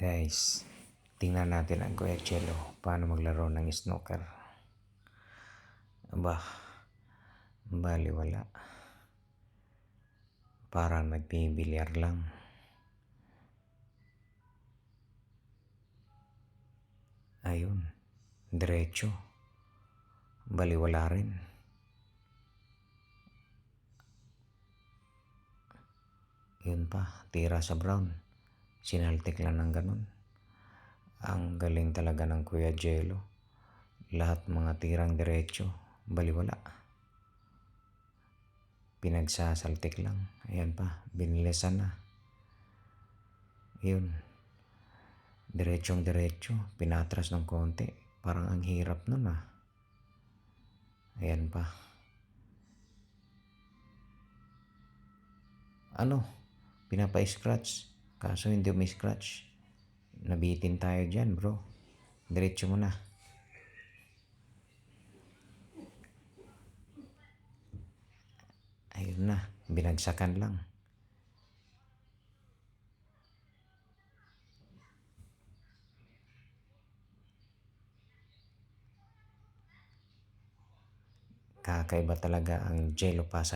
Guys, tingnan natin ang Kuya Chelo paano maglaro ng snooker. Aba, bali wala. Para nagbibilyar lang. Ayun, diretso. Bali wala rin. Yun pa, tira sa brown. Sinaltik lang ng ganun. Ang galing talaga ng Kuya Jello. Lahat mga tirang diretso, baliwala. Pinagsasaltik lang. Ayan pa, binilisan na. Yun. Diretsong diretso, pinatras ng konti. Parang ang hirap nun ah. Ayan pa. Ano? Pinapa-scratch. Kaso hindi may scratch. Nabitin tayo dyan bro. Diretso mo na. Ayun na. Binagsakan lang. Kakaiba talaga ang jello pasa